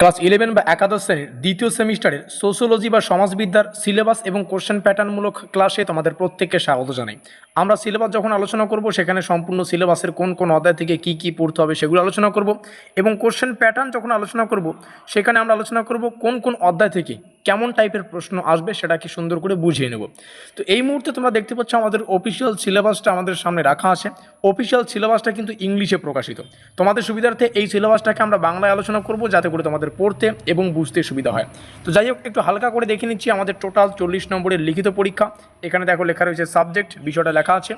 Class eleven বা একাদশ শ্রেণির দ্বিতীয় সেমিস্টারের সোশ্যোলজি বা সমাজবিদ্যার সিলেবাস এবং কোশ্চেন প্যাটার্নমূলক ক্লাসে তোমাদের প্রত্যেককে স্বাগত জানাই। আমরা সিলেবাস যখন আলোচনা করব, সেখানে সম্পূর্ণ সিলেবাসের কোন কোন অধ্যায় থেকে কি কি পড়তে হবে সেগুলো আলোচনা করব এবং কোশ্চেন প্যাটার্ন যখন আলোচনা করব, সেখানে আমরা আলোচনা করব কোন কোন অধ্যায় থেকে কেমন টাইপের প্রশ্ন আসবে সেটাকে সুন্দর করে বুঝিয়ে নেব। তো এই মুহূর্তে তোমরা দেখতে পাচ্ছ আমাদের অফিসিয়াল সিলেবাসটা আমাদের সামনে রাখা আছে। অফিসিয়াল সিলেবাসটা কিন্তু ইংলিশে প্রকাশিত। তোমাদের সুবিধার্থে এই সিলেবাসটাকে আমরা বাংলায় আলোচনা করব, যাতে করে তোমাদের পড়তে এবং বুঝতে সুবিধা হয়। তো যাই হোক, একটু হালকা করে দেখে নিচ্ছি আমাদের টোটাল চল্লিশ নম্বরের লিখিত পরীক্ষা। এখানে দেখো লেখা রয়েছে সাবজেক্ট বিষয়টা লেখা আছে।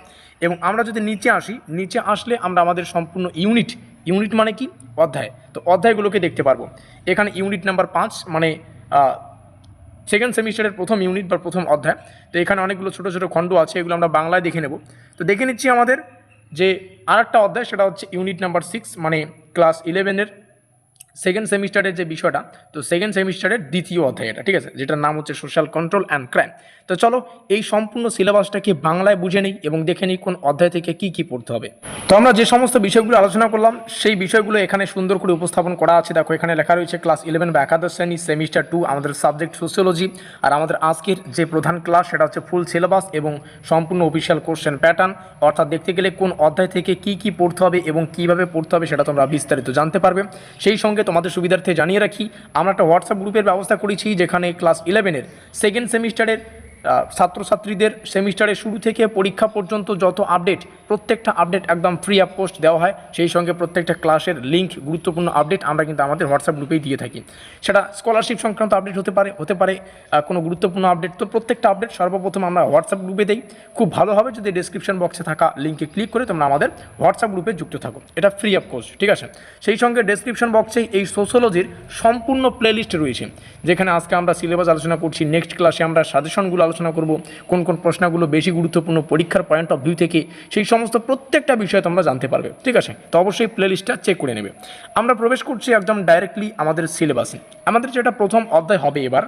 এবং আমরা যদি নিচে আসি, নিচে আসলে আমরা আমাদের সম্পূর্ণ ইউনিট ইউনিট মানে কি? অধ্যায়। তো অধ্যায়গুলোকে দেখতে পারব। এখানে ইউনিট নাম্বার পাঁচ মানে সেকেন্ড সেমিস্টারের প্রথম ইউনিট বা প্রথম অধ্যায়। তো এখানে অনেকগুলো ছোটো ছোটো খণ্ড আছে, এগুলো আমরা বাংলায় দেখে নেব। তো দেখে নিচ্ছি আমাদের যে আরেকটা অধ্যায়, সেটা হচ্ছে ইউনিট নাম্বার সিক্স মানে ক্লাস ইলেভেনের সেকেন্ড সেমিস্টারের যে বিষয়টা, তো সেকেন্ড সেমিস্টারের দ্বিতীয় অধ্যায় এটা, ঠিক আছে? যেটার নাম হচ্ছে সোশ্যাল কন্ট্রোল অ্যান্ড ক্রাইম তো চলো, এই সম্পূর্ণ সিলেবাসটাকে বাংলায় বুঝে নিই এবং দেখে নিই কোন অধ্যায় থেকে কি কি পড়তে হবে। তো আমরা যে সমস্ত বিষয়গুলো আলোচনা করলাম, সেই বিষয়গুলো এখানে সুন্দর করে উপস্থাপন করা আছে। দেখো, এখানে লেখা রয়েছে ক্লাস ইলেভেন বা একাদশ শ্রেণি সেমিস্টার টু আমাদের সাবজেক্ট সোশ্যোলজি আর আমাদের আজকের যে প্রধান ক্লাস সেটা হচ্ছে ফুল সিলেবাস এবং সম্পূর্ণ অফিসিয়াল কোশ্চেন প্যাটার্ন অর্থাৎ দেখতে গেলে কোন অধ্যায় থেকে কি কি পড়তে হবে এবং কীভাবে পড়তে হবে সেটা তোমরা বিস্তারিত জানতে পারবে। সেই সঙ্গে তোমাদের সুবিধার্থে জানিয়ে রাখি, আমরা একটা হোয়াটসঅ্যাপ গ্রুপের ব্যবস্থা করেছি যেখানে ক্লাস ইলেভেনের সেকেন্ড সেমিস্টারের ছাত্রছাত্রীদের সেমিস্টারের শুরু থেকে পরীক্ষা পর্যন্ত যত আপডেট, প্রত্যেকটা আপডেট একদম ফ্রি অফ পোস্ট দেওয়া হয়। সেই সঙ্গে প্রত্যেকটা ক্লাসের লিঙ্ক গুরুত্বপূর্ণ আপডেট আমরা কিন্তু আমাদের হোয়াটসঅ্যাপ গ্রুপেই দিয়ে থাকি। সেটা স্কলারশিপ সংক্রান্ত আপডেট হতে পারে হতে পারে কোনো গুরুত্বপূর্ণ আপডেট তো প্রত্যেকটা আপডেট সর্বপ্রথম আমরা হোয়াটসঅ্যাপ গ্রুপে দিই। খুব ভালোভাবে যদি ডিসক্রিপশন বক্সে থাকা লিঙ্কে ক্লিক করে তোমরা আমাদের হোয়াটসঅ্যাপ গ্রুপে যুক্ত থাকো। এটা ফ্রি অফ কোর্স ঠিক আছে? সেই সঙ্গে ডেসক্রিপশন বক্সেই এই সোশ্যোলজির সম্পূর্ণ প্লেলিস্ট রয়েছে। যেখানে আজকে আমরা সিলেবাস আলোচনা করছি। নেক্সট ক্লাসে আমরা সাজেশনগুলো আলোচনা করব, কোন কোন প্রশ্নগুলো বেশি গুরুত্বপূর্ণ, পরীক্ষার পয়েন্ট অফ ভিউ থেকে, সেই সমস্ত প্রত্যেকটা বিষয় তোমরা জানতে পারবে, ঠিক আছে? তো অবশ্যই প্লে লিস্টটা চেক করে নেবে। আমরা প্রবেশ করছি একদম ডাইরেক্টলি আমাদের সিলেবাসে আমাদের যেটা প্রথম অধ্যায় হবে এবার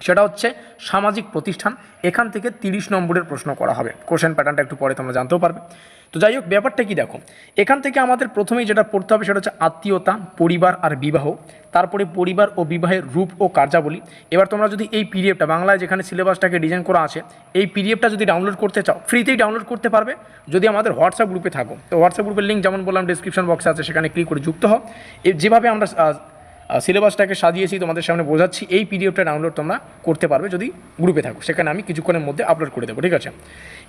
সেটা হচ্ছে সামাজিক প্রতিষ্ঠান। এখান থেকে তিরিশ নম্বরের প্রশ্ন করা হবে। কোশ্চেন প্যাটার্নটা একটু পরে তোমরা জানতেও পারবে। তো যাই হোক, ব্যাপারটা কি দেখো? এখান থেকে আমাদের প্রথমেই যেটা পড়তে হবে সেটা হচ্ছে আত্মীয়তা, পরিবার আর বিবাহ। তারপরে পরিবার ও বিবাহের রূপ ও কার্যাবলী। এবার তোমরা যদি এই পিডিএফটা বাংলায় যেখানে সিলেবাসটাকে ডিজাইন করা আছে, এই পিডিএফটা যদি ডাউনলোড করতে চাও ফ্রিতেই ডাউনলোড করতে পারবে। যদি আমাদের হোয়াটসঅ্যাপ গ্রুপে থাকো, তো হোয়াটসঅ্যাপ গ্রুপের লিঙ্ক যেমন বললাম ডিসক্রিপশন বক্সে আছে, সেখানে ক্লিক করে যুক্ত হও। যেভাবে আমরা সিলেবাসটাকে সাজিয়েছি, তোমাদের সামনে বোঝাচ্ছি, এই পিডিএফটা ডাউনলোড তোমরা করতে পারবে যদি গ্রুপে থাকো। সেখানে আমি কিছুক্ষণের মধ্যে আপলোড করে দেবো, ঠিক আছে?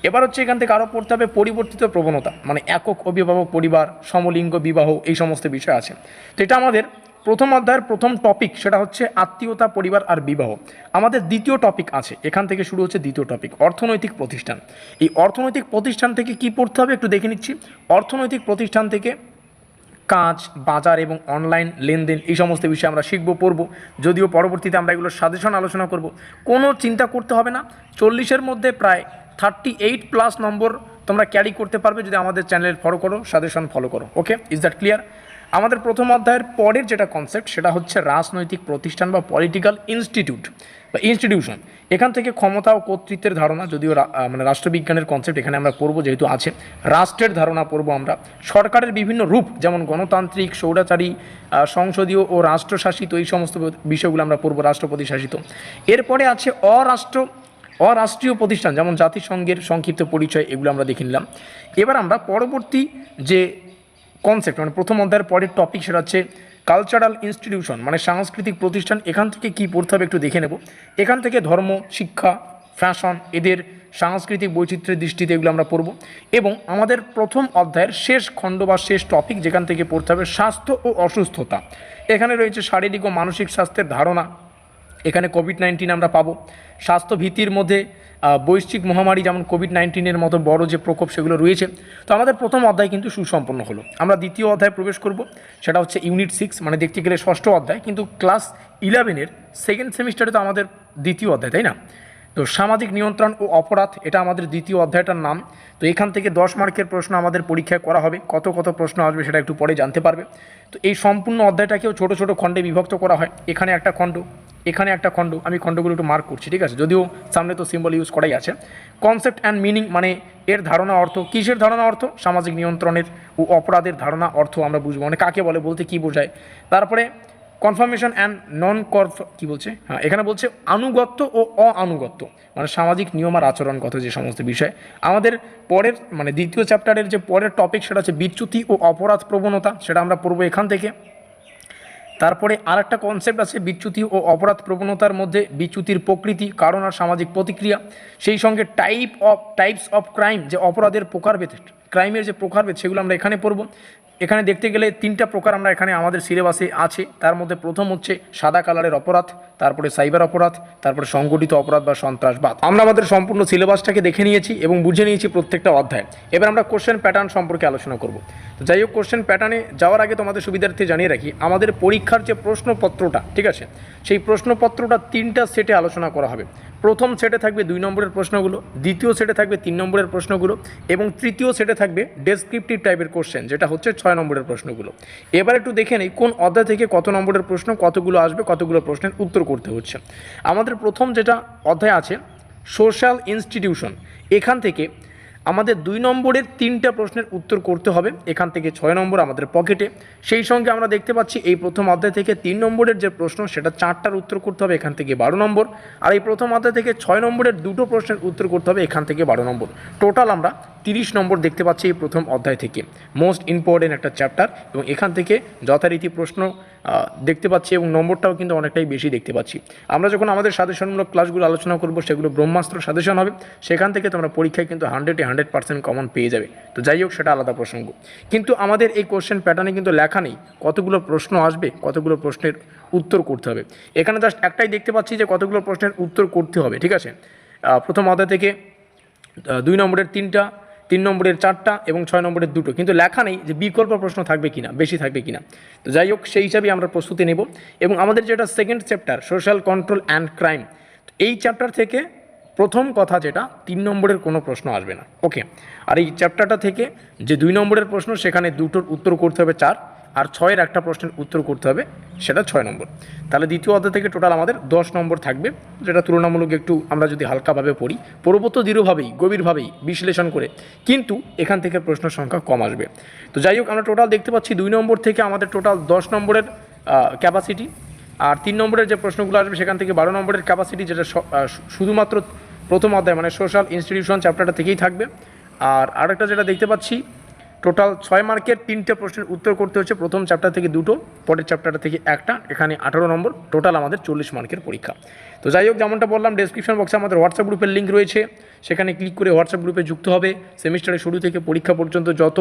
এবার হচ্ছে এখান থেকে আরও পড়তে হবে পরিবর্তিত প্রবণতা মানে একক অভিভাবক পরিবার, সমলিঙ্গ, বিবাহ, এই সমস্ত বিষয় আছে। তো এটা আমাদের প্রথম অধ্যায়ের প্রথম টপিক সেটা হচ্ছে আত্মীয়তা, পরিবার আর বিবাহ। আমাদের দ্বিতীয় টপিক আছে, এখান থেকে শুরু হচ্ছে দ্বিতীয় টপিক অর্থনৈতিক প্রতিষ্ঠান। এই অর্থনৈতিক প্রতিষ্ঠান থেকে কি পড়তে হবে একটু দেখে নিচ্ছি। অর্থনৈতিক প্রতিষ্ঠান থেকে কাজ, বাজার এবং অনলাইন লেনদেন এই সমস্ত বিষয়ে আমরা শিখব, পড়ব। যদিও পরবর্তীতে আমরা এগুলোর সাজেশন আলোচনা করব। কোনো চিন্তা করতে হবে না। চল্লিশের মধ্যে প্রায় থার্টি এইট প্লাস নম্বর তোমরা ক্যারি করতে পারবে যদি আমাদের চ্যানেল ফলো করো সাজেশন ফলো করো। ওকে ইজ দ্যাট ক্লিয়ার আমাদের প্রথম অধ্যায়ের পরের যেটা কনসেপ্ট সেটা হচ্ছে রাজনৈতিক প্রতিষ্ঠান বা পলিটিক্যাল ইনস্টিটিউট বা ইনস্টিটিউশন এখান থেকে ক্ষমতা ও কর্তৃত্বের ধারণা, যদিও মানে রাষ্ট্রবিজ্ঞানের কনসেপ্ট এখানে আমরা পড়ব যেহেতু আছে, রাষ্ট্রের ধারণা পড়ব আমরা। সরকারের বিভিন্ন রূপ, যেমন গণতান্ত্রিক সৌরাচারী সংসদীয় ও রাষ্ট্রশাসিত, এই সমস্ত বিষয়গুলো আমরা পড়ব রাষ্ট্রপতি শাসিত এরপরে আছে অরাষ্ট্র, অরাষ্ট্রীয় প্রতিষ্ঠান, যেমন জাতিসংঘের সংক্ষিপ্ত পরিচয়, এগুলো আমরা দেখে নিলাম। এবার আমরা পরবর্তী যে কনসেপ্ট মানে প্রথম অধ্যায়ের পরের টপিক সেটা হচ্ছে কালচারাল ইনস্টিটিউশন মানে সাংস্কৃতিক প্রতিষ্ঠান, এখান থেকে কী পড়তে হবে একটু দেখে নেব। এখান থেকে ধর্ম, শিক্ষা ফ্যাশন এদের সাংস্কৃতিক বৈচিত্র্যের দৃষ্টিতে এগুলো আমরা পড়ব। এবং আমাদের প্রথম অধ্যায়ের শেষ খণ্ড বা শেষ টপিক যেখান থেকে পড়তে হবে স্বাস্থ্য ও অসুস্থতা। এখানে রয়েছে শারীরিক ও মানসিক স্বাস্থ্যের ধারণা। এখানে কোভিড নাইন্টিন আমরা পাবো। স্বাস্থ্য ভীতির মধ্যে বৈশ্বিক মহামারী যেমন কোভিড নাইন্টিনের মতো বড় যে প্রকোপ সেগুলো রয়েছে, তো আমাদের প্রথম অধ্যায় কিন্তু সুসম্পন্ন হলো। আমরা দ্বিতীয় অধ্যায়ে প্রবেশ করব, সেটা হচ্ছে ইউনিট সিক্স মানে দেখতে গেলে ষষ্ঠ অধ্যায়, কিন্তু ক্লাস ইলেভেনের সেকেন্ড সেমিস্টারে তো আমাদের দ্বিতীয় অধ্যায়, তাই না? তো সামাজিক নিয়ন্ত্রণ ও অপরাধ, এটা আমাদের দ্বিতীয় অধ্যায়টার নাম। তো এখান থেকে দশ মার্কের প্রশ্ন আমাদের পরীক্ষায় করা হবে, কত কত প্রশ্ন আসবে সেটা একটু পরে জানতে পারবে। তো এই সম্পূর্ণ অধ্যায়টাকেও ছোট ছোট খণ্ডে বিভক্ত করা হয়। এখানে একটা খণ্ড এখানে একটা খণ্ড, আমি খণ্ডগুলো একটু মার্ক করছি, ঠিক আছে? যদিও সামনে তো সিম্বল ইউজ করাই আছে। কনসেপ্ট অ্যান্ড মিনিং মানে এর ধারণা অর্থ, কিসের ধারণা অর্থ? সামাজিক নিয়ন্ত্রণের ও অপরাধের ধারণা অর্থ আমরা বুঝব। মানে কাকে বলে, বলতে কী বোঝায়? তারপরে কনফার্মেশন অ্যান্ড নন কনফ কী বলছে? হ্যাঁ এখানে বলছে আনুগত্য ও অআনুগত্য। মানে সামাজিক নিয়ম আর আচরণগত যে সমস্ত বিষয়। আমাদের পরের মানে দ্বিতীয় চ্যাপ্টারের যে পরের টপিক সেটা হচ্ছে বিচ্যুতি ও অপরাধ প্রবণতা। সেটা আমরা পড়ব এখান থেকে। তারপরে আর একটা কনসেপ্ট আছে বিচ্যুতি ও অপরাধ প্রবণতার মধ্যে বিচ্যুতির প্রকৃতি, কারণ আর সামাজিক প্রতিক্রিয়া। সেই সঙ্গে type of types of crime যে অপরাধের প্রকারভেদ ক্রাইমের যে প্রকারভেদ, সেগুলো আমরা এখানে পড়ব। এখানে দেখতে গেলে তিনটা প্রকার আমরা এখানে আমাদের সিলেবাসে আছে। তার মধ্যে প্রথম হচ্ছে সাদা কালারের অপরাধ, তারপরে সাইবার অপরাধ, তারপরে সংগঠিত অপরাধ বা সন্ত্রাসবাদ। আমরা আমাদের সম্পূর্ণ সিলেবাসটাকে দেখে নিয়েছি এবং বুঝে নিয়েছি প্রত্যেকটা অধ্যায়। এবার আমরা কোশ্চেন প্যাটার্ন সম্পর্কে আলোচনা করব। তো যাই হোক কোশ্চেন প্যাটার্নে যাওয়ার আগে তোমাদের সুবিধার্থে জানিয়ে রাখি, আমাদের পরীক্ষার যে প্রশ্নপত্রটা, ঠিক আছে? সেই প্রশ্নপত্রটা তিনটা সেটে আলোচনা করা হবে। প্রথম সেটে থাকবে দুই নম্বরের প্রশ্নগুলো, দ্বিতীয় সেটে থাকবে তিন নম্বরের প্রশ্নগুলো এবং তৃতীয় সেটে থাকবে ডেসক্রিপটিভ টাইপের কোশ্চেন যেটা হচ্ছে ছয় নম্বরের প্রশ্নগুলো। এবার একটু দেখে নেই কোন অধ্যায় থেকে কত নম্বরের প্রশ্ন, কতগুলো আসবে, কতগুলো প্রশ্নের উত্তর করতে হচ্ছে। আমাদের প্রথম যেটা অধ্যায় আছে সোশ্যাল ইনস্টিটিউশন এখান থেকে আমাদের দুই নম্বরের তিনটা প্রশ্নের উত্তর করতে হবে। এখান থেকে ছয় নম্বর আমাদের পকেটে। সেই সঙ্গে আমরা দেখতে পাচ্ছি এই প্রথম অধ্যায় থেকে তিন নম্বরের যে প্রশ্ন, সেটা চারটার উত্তর করতে হবে এখান থেকে বারো নম্বর। আর এই প্রথম অধ্যায় থেকে ছয় নম্বরের দুটো প্রশ্নের উত্তর করতে হবে এখান থেকে বারো নম্বর। টোটাল আমরা তিরিশ নম্বর দেখতে পাচ্ছি এই প্রথম অধ্যায় থেকে। মোস্ট ইম্পর্টেন্ট একটা চ্যাপ্টার এবং এখান থেকে যথারীতি প্রশ্ন দেখতে পাচ্ছি এবং নম্বরটাও কিন্তু অনেকটাই বেশি দেখতে পাচ্ছি। আমরা যখন আমাদের সাজেশনমূলক ক্লাসগুলো আলোচনা করব, সেগুলো ব্রহ্মাস্ত্র সাজেশন হবে। সেখান থেকে তোমরা পরীক্ষায় কিন্তু হান্ড্রেডে হান্ড্রেড পার্সেন্ট কমন পেয়ে যাবে। তো যাই হোক, সেটা আলাদা প্রসঙ্গ। কিন্তু আমাদের এই কোশ্চেন প্যাটার্নে কিন্তু লেখা নেই, কতগুলো প্রশ্ন আসবে, কতগুলো প্রশ্নের উত্তর করতে হবে। এখানে জাস্ট একটাই দেখতে পাচ্ছি যে কতগুলো প্রশ্নের উত্তর করতে হবে, ঠিক আছে? প্রথম অধ্যায় থেকে দুই নম্বরের তিনটা তিন নম্বরের চারটা এবং ছয় নম্বরের দুটো। কিন্তু লেখা নেই যে বিকল্প প্রশ্ন থাকবে কিনা, বেশি থাকবে কিনা। তো যাই হোক, সেই হিসাবেই আমরা প্রস্তুতি নেব। এবং আমাদের যেটা second chapter social control and crime এই চ্যাপ্টার থেকে প্রথম কথা যেটা, তিন নম্বরের কোনো প্রশ্ন আসবে না। ওকে আর এই চ্যাপ্টারটা থেকে যে দুই নম্বরের প্রশ্ন, সেখানে দুটোর উত্তর করতে হবে চার। আর ছয়ের একটা প্রশ্নের উত্তর করতে হবে, সেটা ছয় নম্বর। তাহলে দ্বিতীয় অধ্যায় থেকে টোটাল আমাদের দশ নম্বর থাকবে, যেটা তুলনামূলক একটু আমরা যদি হালকাভাবে পড়ি পড়ব তো দৃঢ়ভাবেই, গভীরভাবেই বিশ্লেষণ করে, কিন্তু এখান থেকে প্রশ্ন সংখ্যা কম আসবে। তো যাই হোক, আমরা টোটাল দেখতে পাচ্ছি দুই নম্বর থেকে আমাদের টোটাল দশ নম্বরের ক্যাপাসিটি আর তিন নম্বরের যে প্রশ্নগুলো আসবে, সেখান থেকে বারো নম্বরের ক্যাপাসিটি যেটা শুধুমাত্র প্রথম অধ্যায় মানে সোশ্যাল ইনস্টিটিউশন চ্যাপ্টারটা থেকেই থাকবে। আর আরেকটা যেটা দেখতে পাচ্ছি টোটাল ছয় মার্কের তিনটে প্রশ্নের উত্তর করতে হচ্ছে। প্রথম চ্যাপ্টার থেকে দুটো, পরের চ্যাপ্টারটা থেকে একটা, এখানে আঠারো নম্বর। টোটাল আমাদের চল্লিশ মার্কের পরীক্ষা। তো যাই হোক, যেমনটা বললাম ডেসক্রিপশন বক্সে আমাদের হোয়াটসঅ্যাপ গ্রুপের লিঙ্ক রয়েছে। সেখানে ক্লিক করে হোয়াটসঅ্যাপ গ্রুপে যুক্ত হবে। সেমিস্টারের শুরু থেকে পরীক্ষা পর্যন্ত যত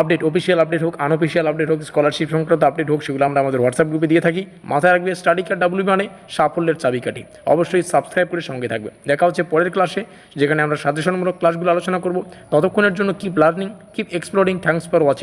আপডেট অফিসিয়াল আপডেট হোক আনঅফিসিয়াল আপডেট হোক স্কলারশিপ সংক্রান্ত আপডেট হোক, সেগুলো আমরা আমাদের হোয়াটসঅ্যাপ গ্রুপে দিয়ে থাকি। মাথায় রাখবে স্টাডি কার্ড ডাব্লিউ মানে সাফল্যের চাবিকাঠি অবশ্যই সাবস্ক্রাইব করে সঙ্গে থাকবে দেখা হচ্ছে পরের ক্লাসে যেখানে আমরা সাজেশনমূলক ক্লাসগুলো আলোচনা করব। ততক্ষণের জন্য keep learning keep exploring thanks for watching